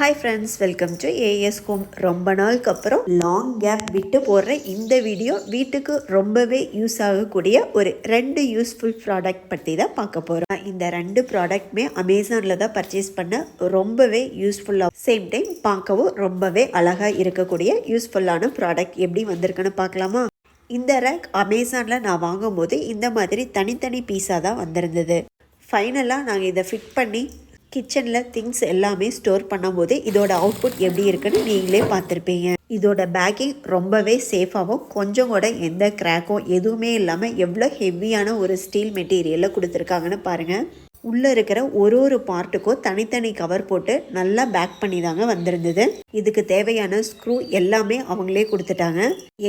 Hi friends welcome to AS home ரொம்ப நாளுக்கு அப்புறம் லாங் கேப் விட்டு போடுற இந்த வீடியோ வீட்டுக்கு ரொம்பவே யூஸ் ஆகக்கூடிய ஒரு ரெண்டு யூஸ்ஃபுல் ப்ராடக்ட் பற்றி தான் பார்க்க போகிறோம் இந்த ரெண்டு ப்ராடக்ட்மே அமேசானில் தான் பர்ச்சேஸ் பண்ண ரொம்பவே யூஸ்ஃபுல்லாக சேம் டைம் பார்க்கவும் ரொம்பவே அழகாக இருக்கக்கூடிய யூஸ்ஃபுல்லான ப்ராடக்ட் எப்படி வந்திருக்குன்னு பார்க்கலாமா? இந்த ரேக் அமேசானில் நான் வாங்கும்போது இந்த மாதிரி தனித்தனி பீஸாக தான் வந்திருந்தது. ஃபைனலாக நாங்கள் இதை ஃபிட் பண்ணி கிச்சனில் திங்ஸ் எல்லாமே ஸ்டோர் பண்ணும்போது இதோட அவுட்புட் எப்படி இருக்குன்னு நீங்களே பார்த்துருப்பீங்க. இதோட பேக்கிங் ரொம்பவே சேஃபாகவும் கொஞ்சம் கூட எந்த கிராக்கும் எதுவுமே இல்லாமல் எவ்வளோ ஹெவியான ஒரு ஸ்டீல் மெட்டீரியலில் கொடுத்துருக்காங்கன்னு பாருங்கள் உள்ளே இருக்கிற ஒரு ஒரு பார்ட்டுக்கும் தனித்தனி கவர் போட்டு நல்லா பேக் பண்ணி தாங்க வந்திருந்தது. இதுக்கு தேவையான ஸ்க்ரூ எல்லாமே அவங்களே கொடுத்துட்டாங்க.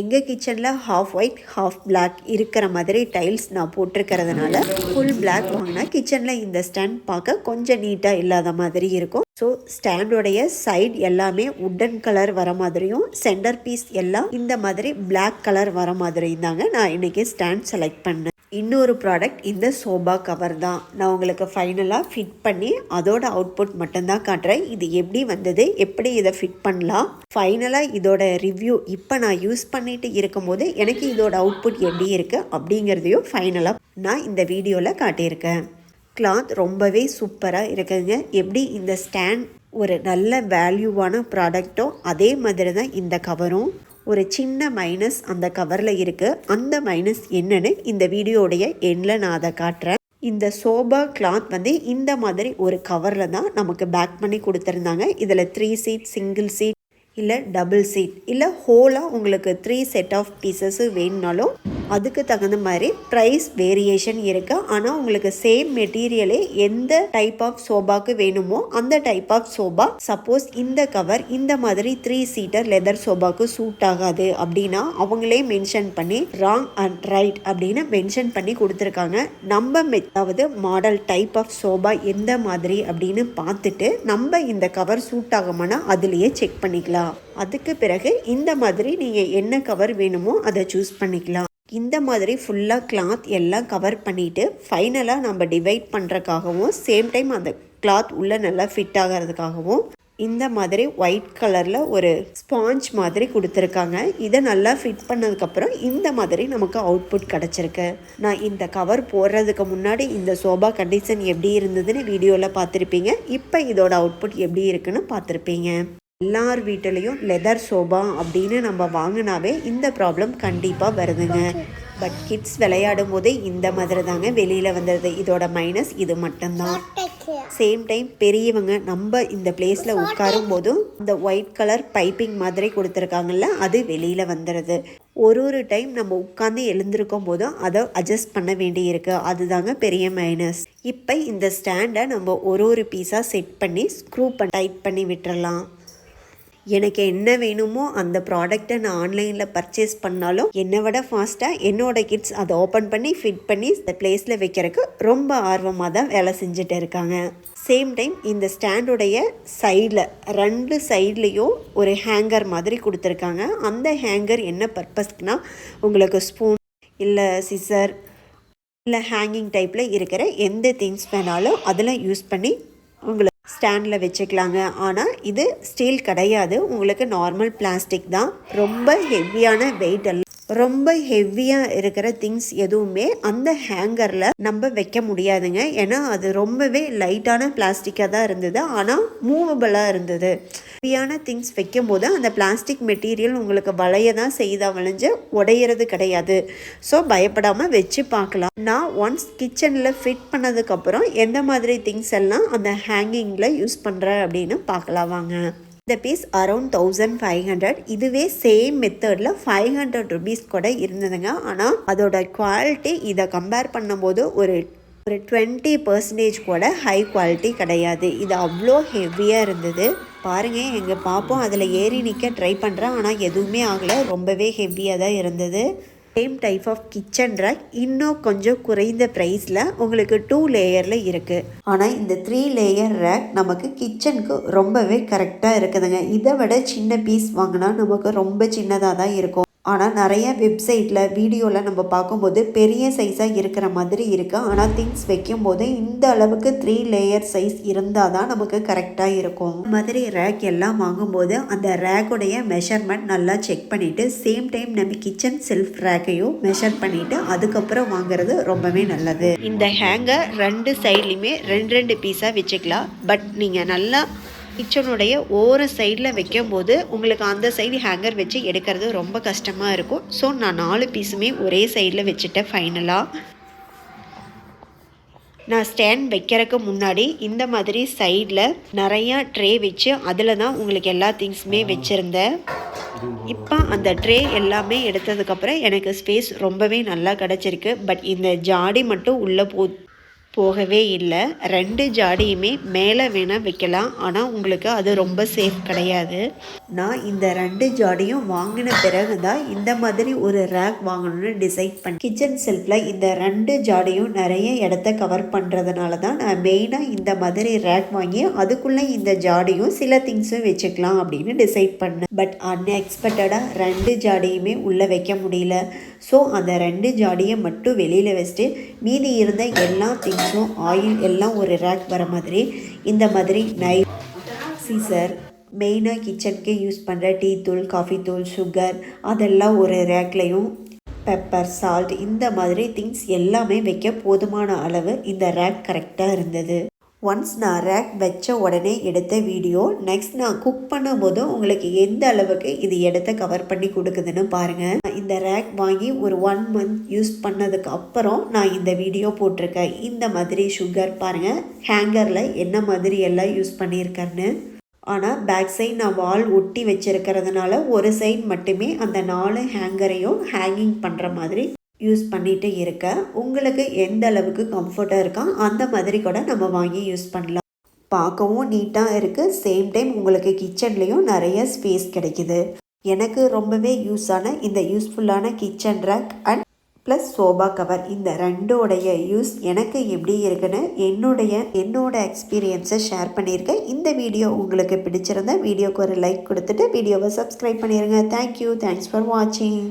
எங்கள் கிச்சனில் ஹாஃப் ஒயிட் ஹாஃப் பிளாக் இருக்கிற மாதிரி டைல்ஸ் நான் போட்டிருக்கிறதுனால ஃபுல் பிளாக் வாங்கினா கிச்சனில் இந்த ஸ்டாண்ட் பார்க்க கொஞ்சம் நீட்டாக இல்லாத மாதிரி இருக்கும். ஸோ ஸ்டாண்டோடைய சைட் எல்லாமே உட்டன் கலர் வர மாதிரியும் சென்டர் பீஸ் எல்லாம் இந்த மாதிரி பிளாக் கலர் வர மாதிரியும் தாங்க நான் இன்றைக்கி ஸ்டாண்ட் செலக்ட் பண்ணேன். இன்னொரு ப்ராடக்ட் இந்த சோபா கவர் தான். நான் உங்களுக்கு ஃபைனலாக ஃபிட் பண்ணி அதோட அவுட்புட் மட்டும்தான் காட்டுறேன். இது எப்படி வந்தது? எப்படி இதை ஃபிட் பண்ணலாம்? ஃபைனலாக இதோட ரிவ்யூ இப்போ நான் யூஸ் பண்ணிட்டு இருக்கும்போது எனக்கு இதோட அவுட்புட் எப்படி இருக்குது அப்படிங்கிறதையும் ஃபைனலாக நான் இந்த வீடியோவில் காட்டியிருக்கேன். கிளாத் ரொம்பவே சூப்பராக இருக்குதுங்க எப்படி இந்த ஸ்டாண்ட் ஒரு நல்ல வேல்யூவான ப்ராடக்ட்டோ அதே மாதிரி தான் இந்த கவரும் ஒரு சின்ன மைனஸ் அந்த கவரில் இருக்குது அந்த மைனஸ் என்னன்னு இந்த வீடியோடைய எண்ணில் நான் அதை காட்டுறேன். இந்த சோபா கிளாத் வந்து இந்த மாதிரி ஒரு கவரில் தான் நமக்கு பேக் பண்ணி கொடுத்துருந்தாங்க. இதில் த்ரீ சீட் சிங்கிள் சீட் இல்லை டபுள் சீட் இல்லை ஹோலாக உங்களுக்கு த்ரீ செட் ஆஃப் பீசஸ் வேணுனாலும் அதுக்கு தகுந்த மாதிரி ப்ரைஸ் வேரியேஷன் இருக்கு. ஆனால் உங்களுக்கு சேம் மெட்டீரியலே எந்த டைப் ஆஃப் சோபாக்கு வேணுமோ அந்த டைப் ஆஃப் சோபா சப்போஸ் இந்த கவர் இந்த மாதிரி த்ரீ சீட்டர் லெதர் சோபாக்கு சூட் ஆகாது அப்படின்னா அவங்களே மென்ஷன் பண்ணி ராங் அண்ட் ரைட் அப்படின்னு மென்ஷன் பண்ணி கொடுத்துருக்காங்க. நம்ம அதாவது மாடல் டைப் ஆஃப் சோபா எந்த மாதிரி அப்படின்னு பார்த்துட்டு நம்ம இந்த கவர் சூட் ஆகுமானா அதுலேயே செக் பண்ணிக்கலாம். அதுக்கு பிறகு இந்த மாதிரி நீங்கள் என்ன கவர் வேணுமோ அதை சூஸ் பண்ணிக்கலாம். இந்த மாதிரி ஃபுல்லாக கிளாத் எல்லாம் கவர் பண்ணிவிட்டு ஃபைனலாக நம்ம டிவைட் பண்ணுறக்காகவும் சேம் டைம் அந்த கிளாத் உள்ளே நல்லா ஃபிட் ஆகிறதுக்காகவும் இந்த மாதிரி ஒயிட் கலரில் ஒரு ஸ்பாஞ்ச் மாதிரி கொடுத்துருக்காங்க. இதை நல்லா ஃபிட் பண்ணதுக்கப்புறம் இந்த மாதிரி நமக்கு அவுட்புட் கிடச்சிருக்கு. நான் இந்த கவர் போடுறதுக்கு முன்னாடி இந்த சோபா கண்டிஷன் எப்படி இருந்ததுன்னு வீடியோவில் பார்த்துருப்பீங்க. இப்போ இதோட அவுட்புட் எப்படி இருக்குன்னு பார்த்துருப்பீங்க. எல்லார் வீட்டிலையும் லெதர் சோபா அப்படின்னு நம்ம வாங்கினாவே இந்த ப்ராப்ளம் கண்டிப்பாக வருதுங்க. பட் கிட்ஸ் விளையாடும் போதே இந்த மாதிரி தாங்க வெளியில் வந்துடுது இதோட மைனஸ் இது மட்டும்தான். சேம் டைம் பெரியவங்க நம்ம இந்த பிளேஸில் உட்காரும் போதும் இந்த ஒயிட் கலர் பைப்பிங் மாதிரி கொடுத்துருக்காங்கல்ல அது வெளியில் வந்துடுது ஒரு ஒரு டைம் நம்ம உட்காந்து எழுந்திருக்கும் போதும் அதை அட்ஜஸ்ட் பண்ண வேண்டியிருக்கு. அதுதாங்க பெரிய மைனஸ் இப்போ இந்த ஸ்டாண்டை நம்ம ஒரு ஒரு பீஸாக செட் பண்ணி ஸ்க்ரூ பண்ண டைட் பண்ணி விட்டுறலாம். எனக்கு என்ன வேணுமோ அந்த ப்ராடக்ட்டை நான் ஆன்லைனில் பர்ச்சேஸ் பண்ணாலும் என்னை விட ஃபாஸ்ட்டாக என்னோட கிட்ஸ் அதை ஓப்பன் பண்ணி ஃபிட் பண்ணி இந்த பிளேஸில் வைக்கிறதுக்கு ரொம்ப ஆர்வமாக தான் வேலை செஞ்சுட்டு இருக்காங்க. சேம் டைம் இந்த ஸ்டாண்டுடைய சைடில் ரெண்டு சைட்லேயும் ஒரு ஹேங்கர் மாதிரி கொடுத்துருக்காங்க. அந்த ஹேங்கர் என்ன பர்பஸ்க்குனா உங்களுக்கு ஸ்பூன் இல்லை சிசர் இல்லை ஹேங்கிங் டைப்பில் இருக்கிற எந்த திங்ஸ் வேணாலும் அதில் யூஸ் பண்ணி உங்களுக்கு ஸ்டாண்டில் வச்சுக்கலாங்க. ஆனால் இது ஸ்டீல் கிடையாது. உங்களுக்கு நார்மல் பிளாஸ்டிக் தான். ரொம்ப ஹெவியான வெயிட் எல்லாம் ரொம்ப ஹெவியாக இருக்கிற திங்ஸ் எதுவுமே அந்த ஹேங்கரில் நம்ம வைக்க முடியாதுங்க. ஏன்னா அது ரொம்பவே லைட்டான பிளாஸ்டிக்காக தான் இருந்தது. ஆனால் மூவபிளாக இருந்தது. ஹெவியான திங்ஸ் வைக்கும் போது அந்த பிளாஸ்டிக் மெட்டீரியல் உங்களுக்கு வளைய தான் செய்தா வளைஞ்சு உடையிறது கிடையாது. ஸோ பயப்படாமல் வச்சு பார்க்கலாம். நான் ஒன்ஸ் கிச்சனில் ஃபிட் பண்ணதுக்கப்புறம் எந்த மாதிரி திங்ஸ் எல்லாம் அந்த ஹேங்கிங்கில் யூஸ் பண்ணுறேன் அப்படின்னு பார்க்கலாம் வாங்க. இந்த piece around thousand five hundred இதுவே சேம் மெத்தடில் ஃபைவ் ஹண்ட்ரட் ருபீஸ் கூட இருந்ததுங்க. ஆனால் அதோட குவாலிட்டி இதை கம்பேர் பண்ணும்போது ஒரு ஒரு டுவெண்ட்டி பர்சன்டேஜ் கூட ஹை குவாலிட்டி கிடையாது. இது அவ்வளோ ஹெவியாக இருந்தது. பாருங்கள் எங்கள் பாப்போம் அதில் ஏறி நிற்க ட்ரை பண்ணுறேன் ஆனால் எதுவுமே ஆகலை. ரொம்பவே ஹெவியாக தான் இருந்தது. Same type of kitchen rack இன்னும் கொஞ்சம் குறைந்த ப்ரைஸில் உங்களுக்கு டூ லேயரில் இருக்குது ஆனால் இந்த த்ரீ லேயர் ரேக் நமக்கு கிச்சனுக்கு ரொம்பவே கரெக்டாக இருக்குதுங்க. இதை விட சின்ன பீஸ் வாங்கினா நமக்கு ரொம்ப சின்னதாக தான் இருக்கும். ஆனால் நிறைய வெப்சைட்டில் வீடியோவில் நம்ம பார்க்கும்போது பெரிய சைஸாக இருக்கிற மாதிரி இருக்குது ஆனால் திங்ஸ் வைக்கும்போது இந்த அளவுக்கு த்ரீ லேயர் சைஸ் இருந்தால் தான் நமக்கு கரெக்டாக இருக்கும். மாதிரி ரேக் எல்லாம் வாங்கும்போது அந்த ரேக்குடைய மெஷர்மெண்ட் நல்லா செக் பண்ணிவிட்டு சேம் டைம் நம்ம கிச்சன் செல்ஃப் ரேக்கையும் மெஷர் பண்ணிவிட்டு அதுக்கப்புறம் வாங்குறது ரொம்பவே நல்லது. இந்த ஹேங்கர் ரெண்டு சைட்லேயுமே ரெண்டு ரெண்டு பீஸாக வச்சுக்கலாம். பட் நீங்கள் நல்லா கிச்சனுடைய ஓர சைடில் வைக்கும்போது உங்களுக்கு அந்த சைடு ஹேங்கர் வச்சு எடுக்கிறது ரொம்ப கஷ்டமாக இருக்கும். ஸோ நான் நாலு பீஸுமே ஒரே சைடில் வச்சுட்டேன் ஃபைனலாக நான் ஸ்டாண்ட் வைக்கிறதுக்கு முன்னாடி இந்த மாதிரி சைடில் நிறையா ட்ரே வச்சு அதில் தான் உங்களுக்கு எல்லா திங்ஸுமே வச்சுருந்தேன். இப்போ அந்த ட்ரே எல்லாமே எடுத்ததுக்கப்புறம் எனக்கு ஸ்பேஸ் ரொம்பவே நல்லா கிடச்சிருக்கு. பட் இந்த ஜாடி மட்டும் உள்ளே போ போகவே இல்லை. ரெண்டு ஜாடியுமே மேலே வேணால் வைக்கலாம். ஆனால் உங்களுக்கு அது ரொம்ப சேஃப் கிடையாது. நான் இந்த ரெண்டு ஜாடியும் வாங்கின பிறகு தான் இந்த மாதிரி ஒரு ரேக் வாங்கணும்னு டிசைட் பண்ணி கிச்சன் செல்ஃபில் இந்த ரெண்டு ஜாடியும் நிறைய இடத்த கவர் பண்ணுறதுனால தான் நான் மெயினாக இந்த மாதிரி ரேக் வாங்கி அதுக்குள்ளே இந்த ஜாடியும் சில திங்ஸும் வச்சுக்கலாம் அப்படின்னு டிசைட் பண்ணேன். பட் அன்எக்ஸ்பெக்டடாக ரெண்டு ஜாடியுமே உள்ளே வைக்க முடியல. ஸோ அந்த ரெண்டு ஜாடியை மட்டும் வெளியில் வச்சுட்டு மீதி இருந்த எல்லா திங்ஸ் திங்ஸும் ஆயில் எல்லாம் ஒரு ரேக் வர மாதிரி. இந்த மாதிரி நைஃப் சீசர் மெயினாக கிச்சனுக்கு யூஸ் பண்ணுற டீ தூள் காஃபி தூள் சுகர் அதெல்லாம் ஒரு ரேக்லேயும் பெப்பர் சால்ட் இந்த மாதிரி திங்ஸ் எல்லாமே வைக்க போதுமான அளவு இந்த ரேக் கரெக்டாக இருந்தது. ஒன்ஸ் நான் ரேக் வச்ச உடனே எடுத்த வீடியோ நெக்ஸ்ட் நான் குக் பண்ணும்போது உங்களுக்கு எந்த அளவுக்கு இது இடத்த கவர் பண்ணி கொடுக்குதுன்னு பாருங்கள் இந்த ரேக் வாங்கி ஒரு ஒன் மந்த் யூஸ் பண்ணதுக்கு அப்புறம் நான் இந்த வீடியோ போட்டிருக்கேன். இந்த மாதிரி சுகர் பாருங்கள் ஹேங்கரில் என்ன மாதிரி எல்லாம் யூஸ் பண்ணியிருக்கேன்னு ஆனால் பேக் சைட் நான் வால் ஒட்டி வச்சிருக்கிறதுனால ஒரு சைட் மட்டுமே அந்த நாலு ஹேங்கரையும் ஹேங்கிங் பண்ணுற மாதிரி யூஸ் பண்ணிகிட்டு இருக்கேன் உங்களுக்கு எந்த அளவுக்கு கம்ஃபர்ட்டாக இருக்கா அந்த மாதிரி கூட நம்ம வாங்கி யூஸ் பண்ணலாம். பார்க்கவும் நீட்டாக இருக்குது சேம் டைம் உங்களுக்கு கிச்சன்லேயும் நிறைய ஸ்பேஸ் கிடைக்குது. எனக்கு ரொம்பவே யூஸ் ஆன இந்த யூஸ்ஃபுல்லான kitchen rack and plus sofa cover இந்த ரெண்டோடைய யூஸ் எனக்கு எப்படி இருக்குன்னு என்னுடைய என்னோட எக்ஸ்பீரியன்ஸை ஷேர் பண்ணியிருக்கேன். இந்த வீடியோ உங்களுக்கு பிடிச்சிருந்தா வீடியோக்கு ஒரு லைக் கொடுத்துட்டு வீடியோவை சப்ஸ்கிரைப் பண்ணிடுங்க தேங்க்யூ தேங்க்ஸ் ஃபார் வாட்சிங்